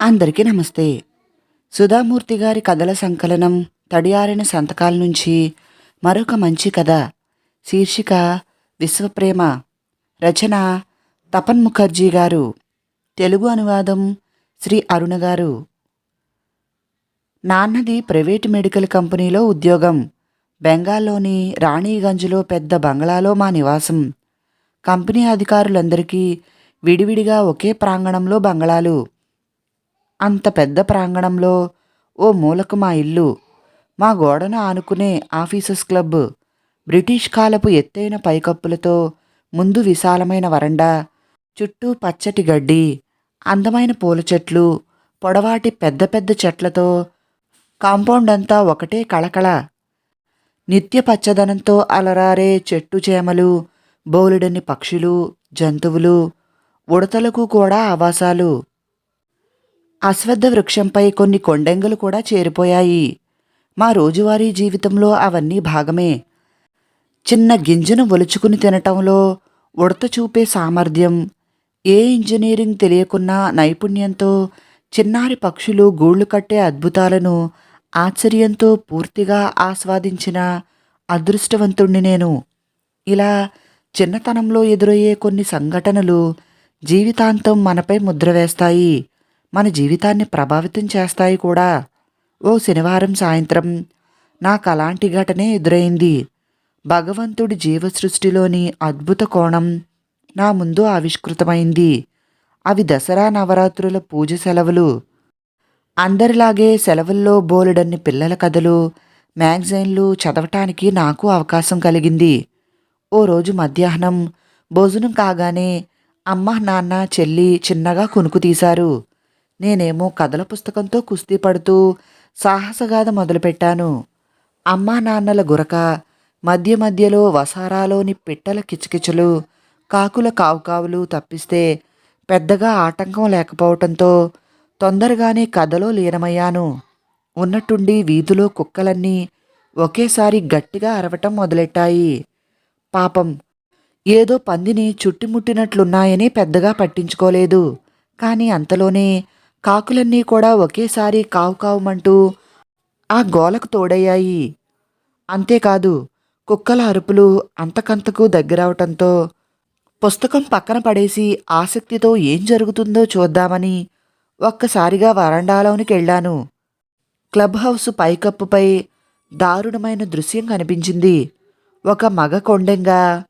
అందరికీ నమస్తే. సుధామూర్తి గారి కథల సంకలనం తడియారిన సంతకాల నుంచి మరొక మంచి కథ. శీర్షిక విశ్వప్రేమ. రచన తపన్ ముఖర్జీ గారు. తెలుగు అనువాదం శ్రీ అరుణ గారు. నాన్నది ప్రైవేట్ మెడికల్ కంపెనీలో ఉద్యోగం. బెంగాల్లోని రాణీగంజ్లో పెద్ద బంగ్లాలో మా నివాసం. కంపెనీ అధికారులందరికీ విడివిడిగా ఒకే ప్రాంగణంలో బంగళాలు అంత పెద్ద ప్రాంగణంలో ఓ మూలకు మా ఇల్లు. మా గోడను ఆనుకునే ఆఫీసర్స్ క్లబ్ బ్రిటిష్ కాలపు ఎత్తైన పైకప్పులతో ముందు విశాలమైన వరండా చుట్టూ పచ్చటి గడ్డి అందమైన పూల చెట్లు పొడవాటి పెద్ద పెద్ద చెట్లతో కాంపౌండ్ అంతా ఒకటే కళకళ. నిత్య పచ్చదనంతో అలరారే చెట్టు చేమలు బోలెడని పక్షులు జంతువులు ఉడతలకు కూడా ఆవాసాలు. అశ్వద్ధ వృక్షంపై కొన్ని కొండెంగలు కూడా చేరిపోయాయి. మా రోజువారీ జీవితంలో అవన్నీ భాగమే. చిన్న గింజను ఒలుచుకుని తినటంలో ఉడత చూపే సామర్థ్యం ఏ ఇంజనీరింగ్ తెలియకున్నా నైపుణ్యంతో చిన్నారి పక్షులు గూళ్ళు కట్టే అద్భుతాలను ఆశ్చర్యంతో పూర్తిగా ఆస్వాదించిన అదృష్టవంతుణ్ణి నేను. ఇలా చిన్నతనంలో ఎదురయ్యే కొన్ని సంఘటనలు జీవితాంతం మనపై ముద్ర వేస్తాయి. మన జీవితాన్ని ప్రభావితం చేస్తాయి కూడా. ఓ శనివారం సాయంత్రం నాకు అలాంటి ఘటనే ఎదురైంది. భగవంతుడి జీవసృష్టిలోని అద్భుత కోణం నా ముందు ఆవిష్కృతమైంది. అవి దసరా నవరాత్రుల పూజ సెలవులు. అందరిలాగే సెలవుల్లో బోలెడన్ని పిల్లల కథలు మ్యాగజైన్లు చదవటానికి నాకు అవకాశం కలిగింది. ఓ రోజు మధ్యాహ్నం భోజనం కాగానే అమ్మ నాన్న చెల్లి చిన్నగా కునుకు తీశారు. నేనేమో కథల పుస్తకంతో కుస్తీ పడుతూ సాహసగాథ మొదలుపెట్టాను. అమ్మా నాన్నల గురక మధ్య మధ్యలో వసారాలోని పిట్టల కిచకిచలు కాకుల కావుకావులు తప్పిస్తే పెద్దగా ఆటంకం లేకపోవటంతో తొందరగానే కథలో లీనమయ్యాను. ఉన్నట్టుండి వీధిలో కుక్కలన్నీ ఒకేసారి గట్టిగా అరవటం మొదలెట్టాయి. పాపం ఏదో పందిని చుట్టుముట్టినట్లున్నాయని పెద్దగా పట్టించుకోలేదు. కానీ అంతలోనే కాకులన్నీ కూడా ఒకేసారి కావు కావుమంటూ ఆ గోలకు తోడయ్యాయి. అంతేకాదు కుక్కల అరుపులు అంతకంతకు దగ్గరవటంతో పుస్తకం పక్కన పడేసి ఆసక్తితో ఏం జరుగుతుందో చూద్దామని ఒక్కసారిగా వరండాలోనికి వెళ్ళాను. క్లబ్ హౌస్ పైకప్పుపై దారుణమైన దృశ్యం కనిపించింది. ఒక మగ కొండెంగా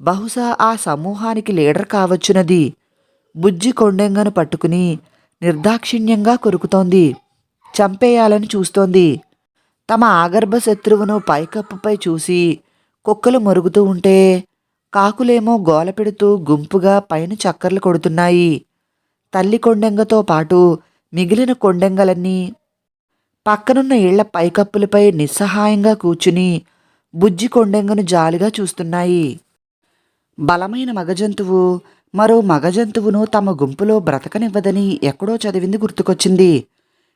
బహుశా ఆ సమూహానికి లీడర్ కావచ్చునది. బుజ్జి కొండెంగను పట్టుకుని నిర్దాక్షిణ్యంగా కొరుకుతోంది. చంపేయాలని చూస్తోంది. తమ ఆగర్భ శత్రువును పైకప్పుపై చూసి కుక్కలు మరుగుతూ ఉంటే కాకులేమో గోల పెడుతూ గుంపుగా పైన చక్కర్లు కొడుతున్నాయి. తల్లి కొండెంగతో పాటు మిగిలిన కొండెంగలన్నీ పక్కనున్న ఇళ్ళ పైకప్పులపై నిస్సహాయంగా కూర్చుని బుజ్జి కొండెంగను జాలిగా చూస్తున్నాయి. బలమైన మగజంతువు మరో మగజంతువును తమ గుంపులో బ్రతకనివ్వదని ఎక్కడో చదివింది గుర్తుకొచ్చింది.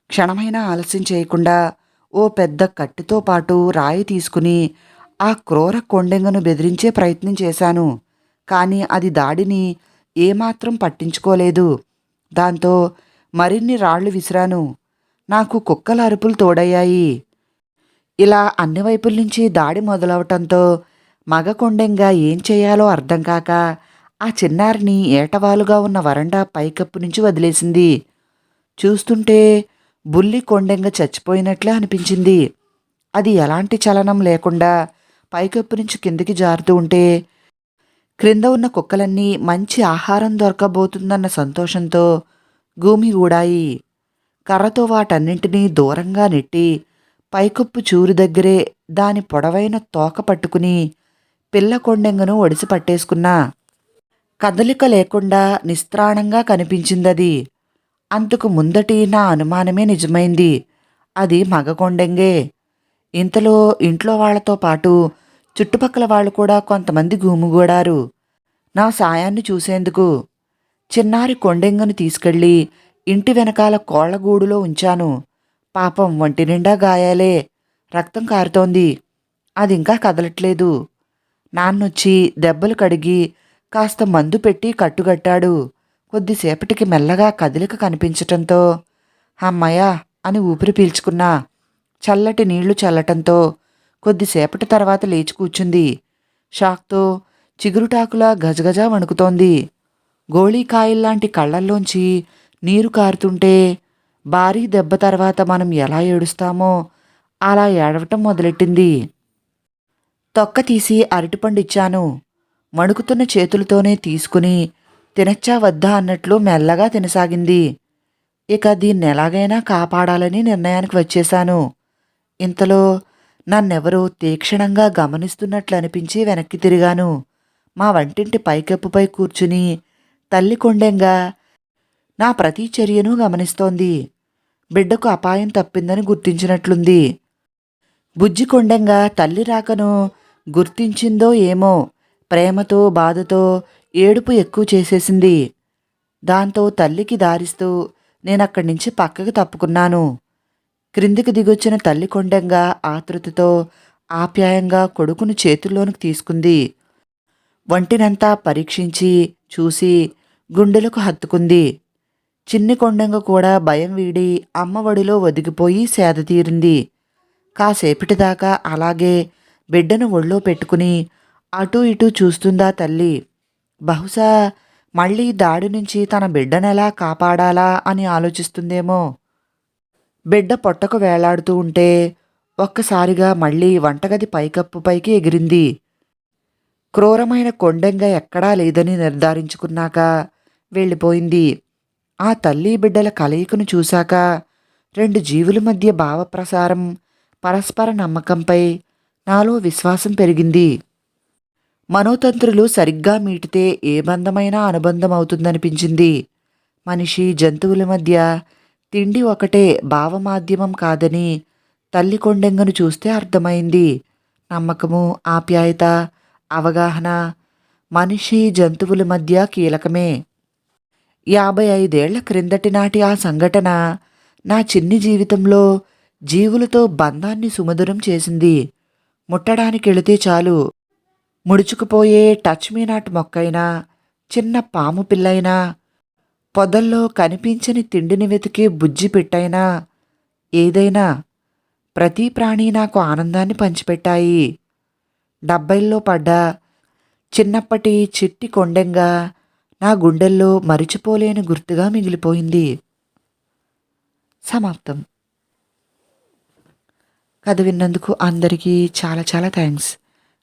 క్షణమైనా ఆలస్యం చేయకుండా ఓ పెద్ద కట్టితో పాటు రాయి తీసుకుని ఆ క్రూర కొండెంగను బెదిరించే ప్రయత్నం చేశాను. కానీ అది దాడిని ఏమాత్రం పట్టించుకోలేదు. దాంతో మరిన్ని రాళ్ళు విసిరాను. నాకు కుక్కల అరుపులు తోడయ్యాయి. ఇలా అన్ని వైపుల నుంచి దాడి మొదలవటంతో మగ కొండెంగా ఏం చేయాలో అర్థం కాక ఆ చిన్నారిని ఏటవాలుగా ఉన్న వరండా పైకప్పు నుంచి వదిలేసింది. చూస్తుంటే బుల్లి కొండెంగ చచ్చిపోయినట్లే అనిపించింది. అది ఎలాంటి చలనం లేకుండా పైకప్పు నుంచి కిందికి జారుతూ ఉంటే క్రింద ఉన్న కుక్కలన్నీ మంచి ఆహారం దొరకబోతుందన్న సంతోషంతో గూమిగూడాయి కర్రతో వాటన్నింటినీ దూరంగా నెట్టి పైకప్పు చూరు దగ్గరే దాని పొడవైన తోక పట్టుకుని పిల్ల కొండెంగను ఒడిసి పట్టేసుకున్నా. కదలిక లేకుండా నిస్త్రాణంగా కనిపించిందది. అంతకు ముందటి నా అనుమానమే నిజమైంది. అది మగకొండెంగే. ఇంతలో ఇంట్లో వాళ్ళతో పాటు చుట్టుపక్కల వాళ్ళు కూడా కొంతమంది గుమిగూడారు. నా సాయాన్ని చూసేందుకు. చిన్నారి కొండెంగను తీసుకెళ్ళి ఇంటి వెనకాల కోళ్ళగూడులో ఉంచాను. పాపం ఒంటి నిండా గాయాలే. రక్తం కారుతోంది. అది ఇంకా కదలట్లేదు. నాన్నొచ్చి దెబ్బలు కడిగి కాస్త మందు పెట్టి కట్టుగట్టాడు. కొద్దిసేపటికి మెల్లగా కదిలిక కనిపించటంతో అమ్మయ్యా అని ఊపిరి పీల్చుకున్నా చల్లటి నీళ్ళు చల్లటంతో కొద్దిసేపటి తర్వాత లేచి కూర్చుంది. షాక్తో చిగురుటాకులా గజగజ వణుకుతోంది. గోళీకాయల్లాంటి కళ్ళల్లోంచి నీరు కారుతుంటే భారీ దెబ్బ తర్వాత మనం ఎలా ఏడుస్తామో అలా ఏడవటం మొదలెట్టింది. తొక్క తీసి అరటిపండు ఇచ్చాను మణుకుతున్న చేతులతోనే తీసుకుని తినచ్చా వద్దా అన్నట్లు మెల్లగా తినసాగింది. ఇక దీన్ని ఎలాగైనా కాపాడాలని నిర్ణయానికి వచ్చేశాను. ఇంతలో నన్నెవరో తీక్షణంగా గమనిస్తున్నట్లు అనిపించి వెనక్కి తిరిగాను. మా వంటింటి పైకప్పుపై కూర్చుని తల్లి కొండెంగా నా ప్రతి చర్యను గమనిస్తోంది. బిడ్డకు అపాయం తప్పిందని గుర్తించినట్లుంది. బుజ్జి కొండెంగా తల్లి రాకను గుర్తించిందో ఏమో ప్రేమతో బాధతో ఏడుపు ఎక్కువ చేసేసింది. దాంతో తల్లికి దారిస్తూ నేనక్కడి నుంచి పక్కకు తప్పుకున్నాను. క్రిందికి దిగొచ్చిన తల్లి కొండంగా ఆతృతతో ఆప్యాయంగా కొడుకును చేతుల్లోనికి తీసుకుంది. వంటినంతా పరీక్షించి చూసి గుండెలకు హత్తుకుంది. చిన్ని కొండంగ కూడా భయం వీడి అమ్మ ఒడిలో ఒదిగిపోయి సేదతీరింది కాసేపటి కాసేపటిదాకా అలాగే బిడ్డను ఒళ్ళో పెట్టుకుని అటూ ఇటూ చూస్తుందా తల్లి? బహుశా మళ్ళీ దాడి నుంచి తన బిడ్డనెలా కాపాడాలా అని ఆలోచిస్తుందేమో. బిడ్డ పొట్టకు వేలాడుతూ ఉంటే ఒక్కసారిగా మళ్ళీ వంటగది పైకప్పు పైకి ఎగిరింది. క్రూరమైన కొండెంగ ఎక్కడా లేదని నిర్ధారించుకున్నాక వెళ్ళిపోయింది. ఆ తల్లి బిడ్డల కలయికను చూశాక రెండు జీవుల మధ్య భావప్రసారం పరస్పర నమ్మకంపై నాలో విశ్వాసం పెరిగింది. మనోతంత్రులు సరిగ్గా మీటితే ఏ బంధమైనా అనుబంధం అవుతుందనిపించింది మనిషి జంతువుల మధ్య తిండి ఒకటే భావమాధ్యమం కాదని తల్లి కొండెంగను చూస్తే అర్థమైంది. నమ్మకము ఆప్యాయత అవగాహన మనిషి జంతువుల మధ్య కీలకమే. యాభై ఐదేళ్ళ క్రిందటి నాటి ఆ సంఘటన నా చిన్ని జీవితంలో జీవులతో బంధాన్ని సుమధురం చేసింది. ముట్టడానికి వెళితే చాలు. ముడుచుకుపోయే టచ్ మీ నాట్ మొక్కైనా చిన్న పాము పిల్లైనా పొదల్లో కనిపించని తిండిని వెతికే బుజ్జి పెట్టైనా ఏదైనా ప్రతి ప్రాణి నాకు ఆనందాన్ని పంచిపెట్టాయి. డెబ్బైల్లో పడ్డ చిన్నప్పటి చిట్టి కొండెంగా నా గుండెల్లో మరిచిపోలేని గుర్తుగా మిగిలిపోయింది. సమాప్తం. కథ విన్నందుకు అందరికీ చాలా చాలా థ్యాంక్స్.